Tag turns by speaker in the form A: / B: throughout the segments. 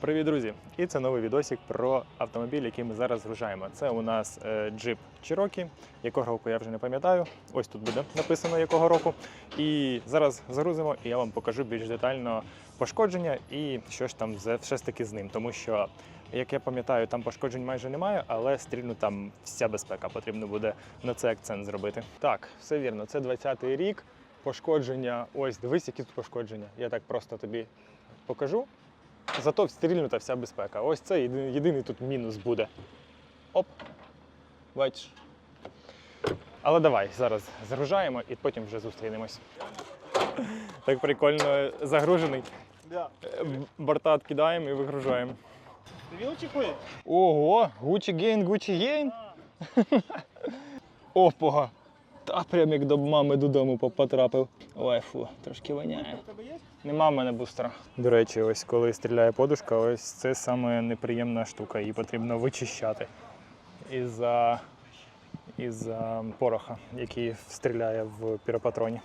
A: Привіт, друзі! І це новий відосик про автомобіль, який ми зараз згружаємо. Це у нас е, джип Cherokee, якого року я вже не пам'ятаю. Ось тут буде написано якого року. І зараз загрузимо, і я вам покажу більш детально пошкодження і що ж там все ж таки з ним. Тому що, як я пам'ятаю, там пошкоджень майже немає, але стрільну там вся безпека. Потрібно буде на це акцент зробити. Так, все вірно, це 20-й рік. Пошкодження. Ось, дивись, які тут пошкодження. Я так просто тобі покажу. Зато встрільнута вся безпека. Ось це єди- єдиний тут мінус буде. Оп. Бачиш. Але давай зараз загружаємо і потім вже зустрінемось. Так прикольно загружений.
B: Да.
A: Е, Борта відкидаємо і вигружаємо.
B: Ти величикує?
A: Ого, Gucci Gain, Gucci Gain. Опа. Та прям як до мами додому потрапив. Ой, фу, трошки воняє. Нема в мене бустера. До речі, ось коли стріляє подушка, ось це саме неприємна штука. Її потрібно вичищати із-за із пороха, який стріляє в піропатроні.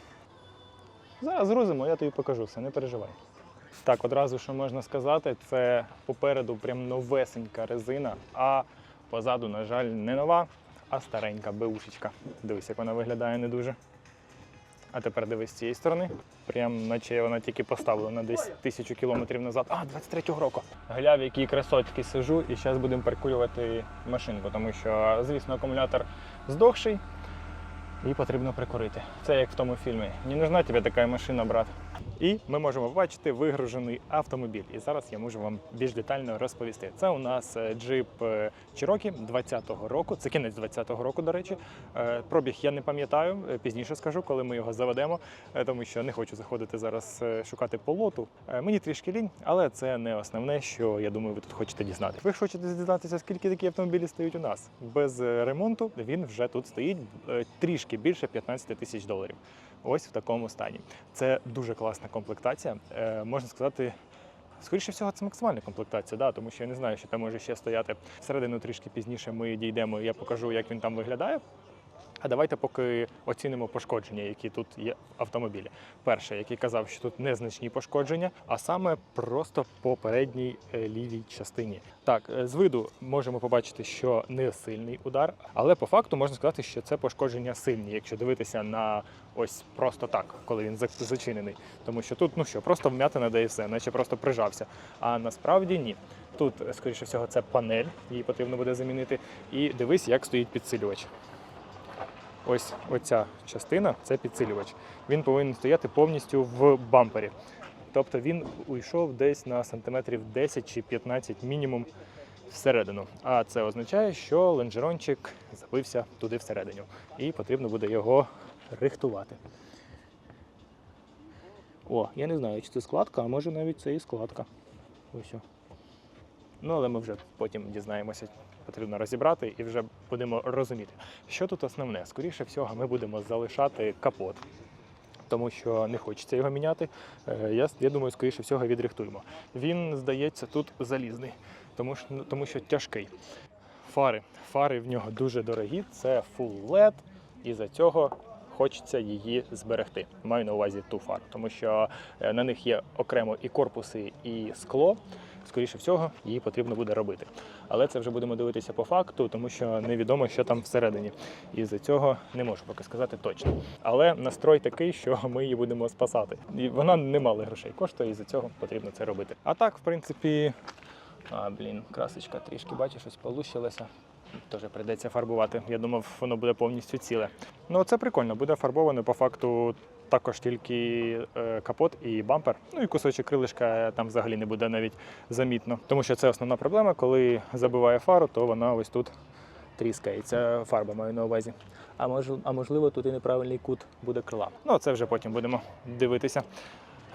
A: Зараз зрозимо, я тобі покажу все, не переживай. Так, одразу що можна сказати, це попереду прям новесенька резина, а позаду, на жаль, не нова, а старенька беушечка. Дивись, як вона виглядає не дуже. А тепер дивись з цієї сторони. Прям наче вона тільки поставлена десь тисячу кілометрів назад. А, 23-го року. Гля, в якій красотки сижу, і зараз будемо прикурювати машинку, тому що, звісно, акумулятор здохший і потрібно прикурити. Це як в тому фільмі. Не нужна тобі така машина, брат. І ми можемо побачити вигружений автомобіль. І зараз я можу вам більш детально розповісти. Це у нас е, джип е, Cherokee 20-го року. Це кінець 20-го року, до речі. Е, Пробіг я не пам'ятаю. Пізніше скажу, коли ми його заведемо, тому що не хочу заходити зараз шукати по лоту. Е, Мені трішки лінь, але це не основне, що я думаю, ви тут хочете дізнати. Ви хочете дізнатися, скільки такі автомобілі стоять у нас без ремонту. Він вже тут стоїть трішки більше 15 тисяч доларів. Ось в такому стані. Це дуже класна комплектація. Е, можна сказати. Скоріше всього, це максимальна комплектація, да, тому що я не знаю, що там може ще стояти. Всередину трішки пізніше ми дійдемо, і я покажу, як він там виглядає. А давайте поки оцінимо пошкодження, які тут є в автомобілі. Перше, який казав, що тут незначні пошкодження, а саме просто по передній е, лівій частині. Так, е, з виду можемо побачити, що не сильний удар, але по факту можна сказати, що це пошкодження сильні, якщо дивитися на ось просто так, коли він зачинений. Тому що тут, ну що, просто вм'ятина і все, наче просто прижався. А насправді ні. Тут, е, скоріше всього, це панель, її потрібно буде замінити. І дивись, як стоїть підсилювач. Ось оця частина це підсилювач. Він повинен стояти повністю в бампері. Тобто він уйшов десь на сантиметрів 10 чи 15 мінімум всередину. А це означає, що лонжерончик забився туди всередину. І потрібно буде його рихтувати. О, я не знаю, чи це складка, а може навіть це і складка. Ось. Ну, але ми вже потім дізнаємося, потрібно розібрати і вже будемо розуміти, що тут основне. Скоріше всього, ми будемо залишати капот, тому що не хочеться його міняти. Е, Я, я думаю, скоріше всього відрихтуємо. Він, здається, тут залізний, тому що, тому що тяжкий. Фари. Фари в нього дуже дорогі, це Full LED, і за цього хочеться її зберегти. Маю на увазі ту фару, тому що е, на них є окремо і корпуси, і скло. Скоріше всього, її потрібно буде робити. Але це вже будемо дивитися по факту, тому що невідомо, що там всередині. І за цього не можу поки сказати точно. Але настрой такий, що ми її будемо спасати. І вона не мало грошей коштує, і за цього потрібно це робити. А так, в принципі, а, блін, красочка трішки, бачиш, щось полущилося. Теж прийдеться фарбувати. Я думав, воно буде повністю ціле. Ну, це прикольно, буде фарбовано по факту також тільки е, капот і бампер. Ну і кусочок крилишка там взагалі не буде навіть замітно. Тому що це основна проблема, коли забиває фару, то вона ось тут тріскається. Фарба маю на увазі. А мож, а можливо, тут і неправильний кут буде крила. Ну, це вже потім будемо дивитися.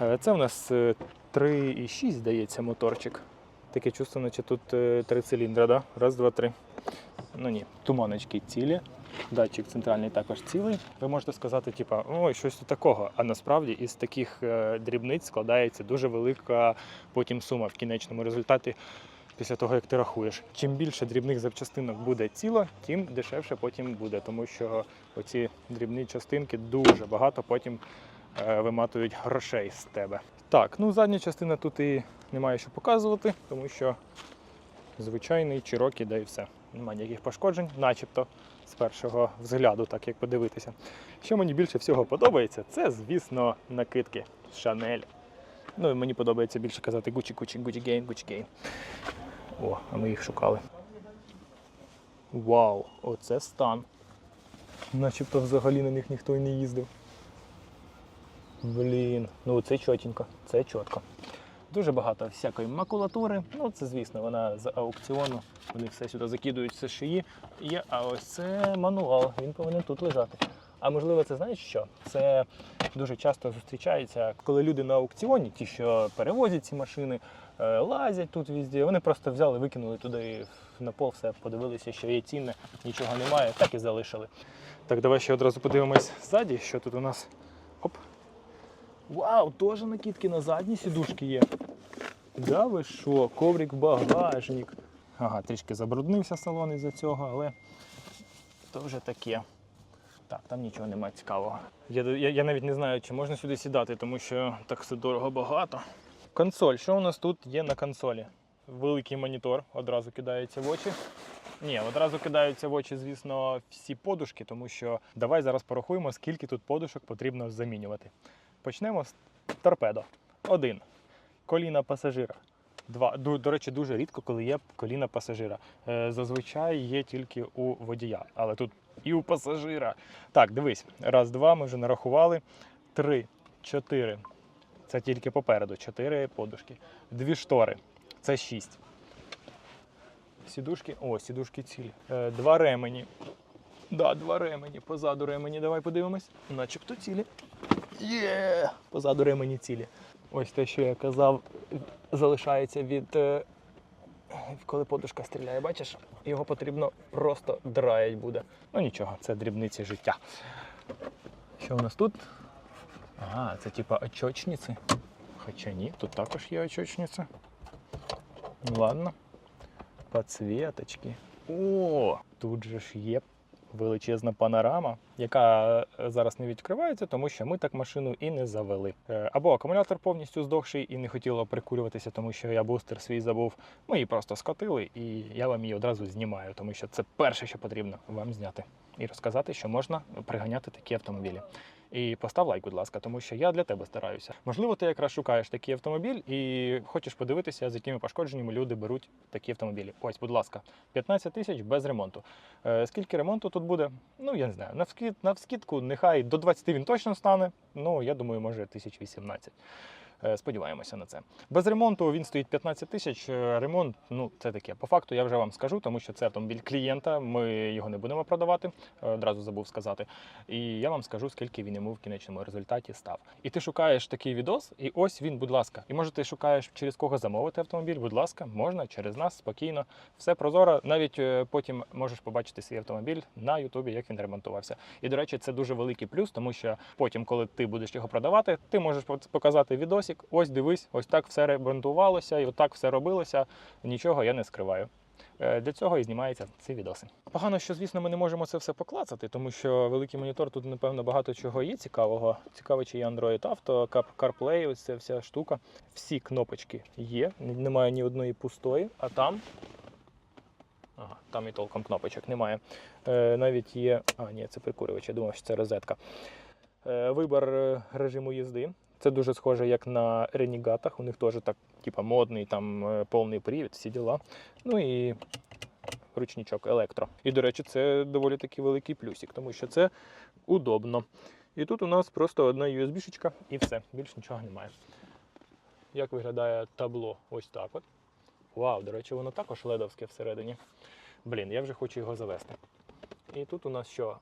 A: Е, Це у нас е, 3,6, здається, моторчик. Таке чувство, наче тут е, три циліндри, да? Раз, два, три. Ну ні, туманочки цілі. Датчик центральний також цілий. Ви можете сказати, типа, ой, щось такого. А насправді із таких е, дрібниць складається дуже велика потім сума в кінечному результаті. Після того, як ти рахуєш, чим більше дрібних запчастинок буде ціло, тим дешевше потім буде, тому що оці дрібні частинки дуже багато потім е, виматують грошей з тебе. Так, ну задня частина тут і немає що показувати, тому що звичайний Чирокі, да і все. Немає ніяких пошкоджень, начебто з першого взгляду, так як подивитися. Що мені більше всього подобається, це, звісно, накидки Шанель. Ну і мені подобається більше казати Gucci, Gucci, Gucci Gain, Gucci Gain. О, а ми їх шукали. Вау, оце стан. Начебто взагалі на них ніхто і не їздив. Блін, ну це чотенько, це чітко. Дуже багато всякої макулатури. Ну, це, звісно, вона з аукціону. Вони все сюди закидують все шиї. Є, а ось це мануал, він повинен тут лежати. А можливо, це знаєш що? Це дуже часто зустрічається, коли люди на аукціоні, ті, що перевозять ці машини, е, лазять тут везде, вони просто взяли, викинули туди на пол, все, подивилися, що є цінне, нічого немає, так і залишили. Так, давай ще одразу подивимось ззаді, що тут у нас. Оп. Вау, теж накидки на задні сідушки є. Да ви що, коврик багажник. Ага, трішки забруднився салон із-за цього, але то вже таке. Так, там нічого немає цікавого. Я, я, я навіть не знаю, чи можна сюди сідати, тому що так все дорого багато. Консоль. Що у нас тут є на консолі? Великий монітор одразу кидається в очі. Ні, одразу кидаються в очі, звісно, всі подушки, тому що давай зараз порахуємо, скільки тут подушок потрібно замінювати. Почнемо з торпедо. Один. Коліна пасажира. Два. До, до речі, дуже рідко, коли є коліна пасажира. Е, зазвичай є тільки у водія, але тут і у пасажира. Так, дивись. Раз, два, ми вже нарахували. Три, чотири. Це тільки попереду. Чотири подушки. Дві штори. Це шість. Сідушки. О, сідушки цілі. Е, два ремені. Да, два ремені. Позаду ремені. Давай подивимось. Начебто цілі. Є! Позаду ремені цілі. Ось те, що я казав, залишається від. е, Коли подушка стріляє, бачиш, його потрібно просто драять буде. Ну нічого, це дрібниці життя. Що у нас тут? Ага, це типа очочниці. Хоча ні, тут також є очочниці. Ну ладно. Подсвіточки. О, тут же ж є величезна панорама, яка е, зараз не відкривається, тому що ми так машину і не завели. Е, Або акумулятор повністю здохший і не хотіло прикурюватися, тому що я бустер свій забув. Ми її просто скотили, і я вам її одразу знімаю, тому що це перше, що потрібно вам зняти. І розказати, що можна приганяти такі автомобілі. І постав лайк, будь ласка, тому що я для тебе стараюся. Можливо, ти якраз шукаєш такий автомобіль і хочеш подивитися, з якими пошкодженнями люди беруть такі автомобілі. Ось, будь ласка, 15 тисяч без ремонту. Е, скільки ремонту тут буде? Ну я не знаю. На вскид, на вскидку, нехай до 20 він точно стане. Ну я думаю, може 1018. Е, Сподіваємося на це. Без ремонту він стоїть 15 тисяч. Е, Ремонт, ну це таке. По факту я вже вам скажу, тому що це автомобіль клієнта. Ми його не будемо продавати. е, Одразу забув сказати. І я вам скажу, скільки він йому в кінечному результаті став. І ти шукаєш такий відос, і ось він, будь ласка. І може ти шукаєш через кого замовити автомобіль, будь ласка, можна через нас спокійно. Все прозоро. Навіть потім можеш побачити свій автомобіль на Ютубі, як він ремонтувався. І до речі, це дуже великий плюс, тому що потім, коли ти будеш його продавати, ти можеш по- показати відосик. Ось дивись, ось так все ремонтувалося, і отак все робилося. Нічого я не скриваю. Е, Для цього і знімаються ці відоси. Погано, що звісно, ми не можемо це все поклацати, тому що великий монітор тут, напевно, багато чого є цікавого. Цікаво, чи є Android Auto, CarPlay, ось ця вся штука. Всі кнопочки є, немає ні одної пустої, а там. Ага, там і толком кнопочок немає. Е, навіть є. А, ні, це прикурювач, я думав, що це розетка. Е, вибор е, режиму їзди. Це дуже схоже, як на ренігатах. У них теж так, типа, модний, там е, повний привід, всі діла. Ну і ручничок електро. І, до речі, це доволі таки великий плюсик, тому що це удобно. І тут у нас просто одна USB-шечка і все, більш нічого немає. Як виглядає табло? Ось так от. Вау, до речі, воно також ледовське всередині. Блін, я вже хочу його завести. І тут у нас що?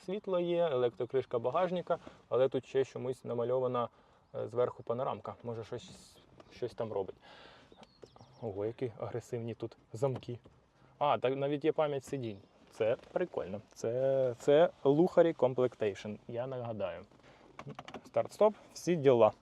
A: Автосвітло є, електрокришка багажника, але тут ще чомусь намальована е, зверху панорамка. Може щось, щось там робить. Ого, які агресивні тут замки. А, так навіть є пам'ять сидінь. Це прикольно. Це, це Luxury Complectation, я нагадаю. Старт-стоп, всі діла.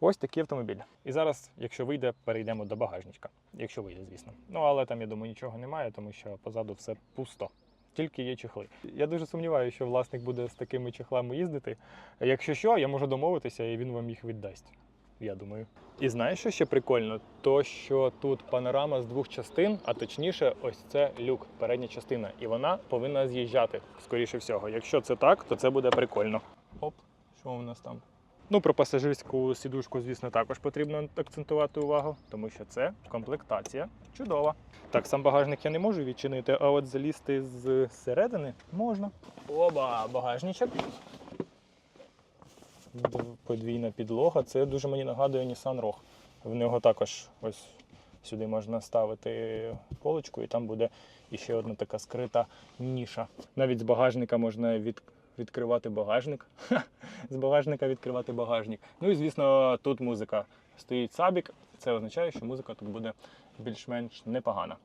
A: Ось такий автомобіль. І зараз, якщо вийде, перейдемо до багажничка. Якщо вийде, звісно. Ну але там, я думаю, нічого немає, тому що позаду все пусто. Тільки є чехли. Я дуже сумніваюся, що власник буде з такими чехлами їздити. Якщо що, я можу домовитися і він вам їх віддасть. я думаю. І знаєш, що ще прикольно? То, що тут панорама з двох частин, а точніше, ось це люк, передня частина, і вона повинна з'їжджати, скоріше всього. Якщо це так, то це буде прикольно. Оп, що у нас там? Ну, про пасажирську сідушку, звісно, також потрібно акцентувати увагу, тому що це комплектація чудова. Так, сам багажник я не можу відчинити, а от залізти з середини можна. Оба, багажничок. Подвійна підлога. Це дуже мені нагадує Nissan Rogue. В нього також ось сюди можна ставити полочку, і там буде іще одна така скрита ніша. Навіть з багажника можна від, відкривати багажник. з багажника відкривати багажник. Ну і звісно, тут музика. Стоїть сабік. Це означає, що музика тут буде більш-менш непогана.